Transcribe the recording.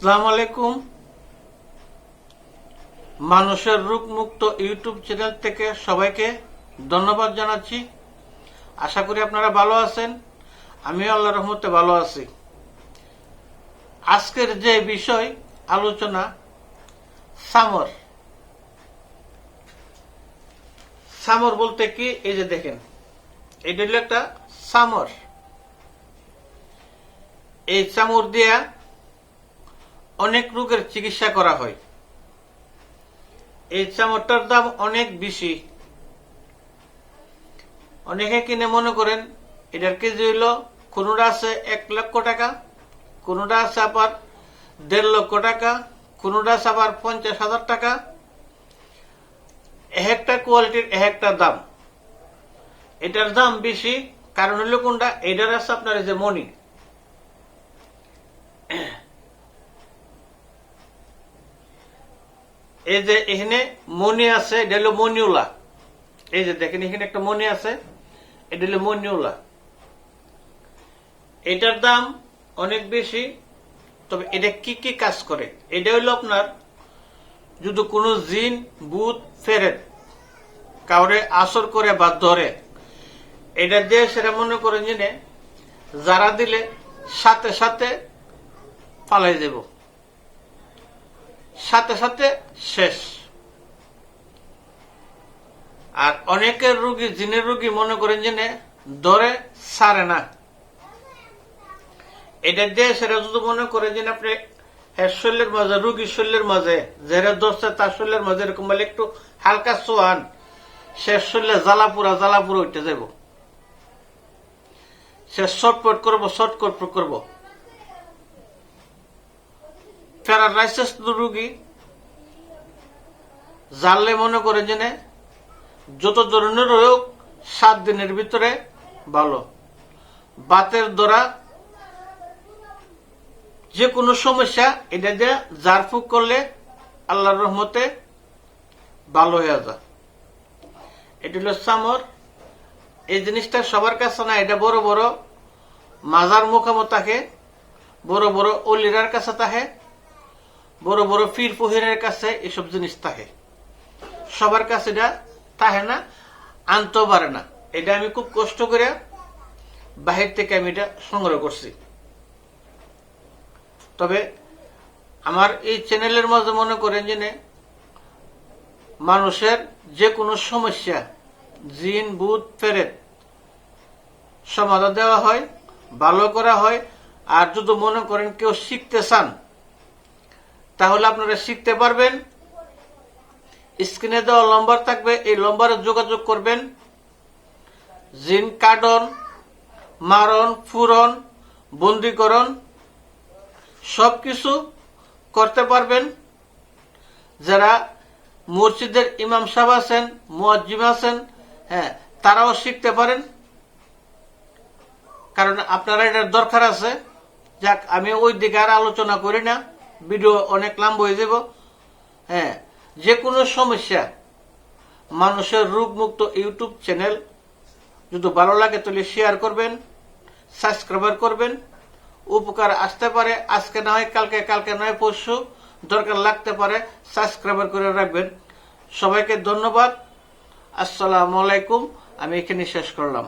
আসসালামু আলাইকুম মানুষের রূপ মুক্ত ইউটিউব চ্যানেল থেকে সবাইকে ধন্যবাদ জানাচ্ছি। আশা করি আপনারা ভালো আছেন। আমি আল্লাহ রহমতে ভালো আছি। আজকের যে বিষয়, আলোচনা, সামর। সামর বলতে কি? এই যে দেখেন, এটা হলো একটা সামর। এই চামড় দিয়া অনেক রোগের চিকিৎসা করা হয়। এই চামড়টার দাম অনেক বেশি। অনেকে কিনে মনে করেন, এটার কেজি হইল, কোনোটা আছে এক লক্ষ টাকা, কোনোটা আছে আবার দেড় লক্ষ টাকা, কোনোটা আছে আবার পঞ্চাশ হাজার টাকা। এক একটা কোয়ালিটির এক একটা দাম। এটার দাম বেশি, কারণ হইল কোনটা? এটার আছে আপনার যে মনি এই যে এখানে মনি আছে, এটা হলো মনিউলা। এই যে দেখেন, এখানে একটা মনি আছে, এটা হলো মনিউলা। এটার দাম অনেক বেশি, তবে এটা কি কি কাজ করে? এটা হলো আপনার, যদি কোনো জিন বুধ ফেরেত কাউরে আসর করে বা ধরে, এটা দিয়ে সেটা মনে করেন যে যারা দিলে সাথে সাথে পালাই দেব সাথে সাথে শেষ। আর অনেকের রুগী জিনের রুগী, মনে করেন যে ধরে সারে না। এটা দিয়ে সেটা যদি মনে করেন যে আপনি হ্যাঁ শরীরের মাঝে, রুগীর শরীরের মাঝে যেটা দোষে তার শরীরের মাঝে এরকম বলে একটু হালকা সোয়ান, সে শরীরে জ্বালাপুরা জ্বালাপুরা উঠতে যাব সে শর্টপট করব শর্টকট করব। প্যারালাইসিস রুগী, জানলে মনে করে যে যত ধরনের রোগ সাত দিনের ভিতরে ভালো। বাতের দ্বারা যে কোনো সমস্যা এটা দিয়ে জারফুক করলে আল্লাহর রহমতে ভালো হয়ে যায়। এটা হলো সামর। এই জিনিসটা সবার কাছে না, এটা বড় বড় মাজার মুখামো থাকে, বড় বড় অলিরার কাছে থাকে। বড় বড় ফির ফহিরের কাছে এসব জিনিস থাকে সবার কাছে এটা থাকে না, আনতেও পারে না। এটা আমি খুব কষ্ট করে বাহির থেকে আমি এটা সংগ্রহ করছি। তবে আমার এই চ্যানেলের মাঝে মনে করেন যে মানুষের যে কোনো সমস্যা, জিন বুধ ফেরেত, সমাধান দেওয়া হয়, ভালো করা হয়, আর যদি মনে করেন কেউ শিখতে চান তাহলে আপনারা শিখতে পারবেন। স্ক্রিনে দেওয়া নম্বর থাকবে, এই নম্বরে যোগাযোগ করবেন। জিন কার্ডন, মারণ, ফুরন, বন্দীকরণ, সবকিছু করতে পারবেন। যারা মসজিদের ইমাম সাহেব আছেন মুয়াজ্জিম আছেন হ্যাঁ তারাও শিখতে পারেন। কারণ আপনারা এটার দরকার আছে। যাক, আমি ওই দিকে আর আলোচনা করি না। ভিডিও অনেক লম্বা হয়ে যাব। হ্যাঁ যে কোনো সমস্যা, মানুষের রোগমুক্ত ইউটিউব চ্যানেল যদি ভালো লাগে তাহলে শেয়ার করবেন সাবস্ক্রাইবার করবেন। উপকার আসতে পারে, আজকে না হয় কালকে কালকে নয় পরশু, দরকার লাগতে পারে সাবস্ক্রাইবার করে রাখবেন। সবাইকে ধন্যবাদ। আসসালামু আলাইকুম। আমি এখানে শেষ করলাম।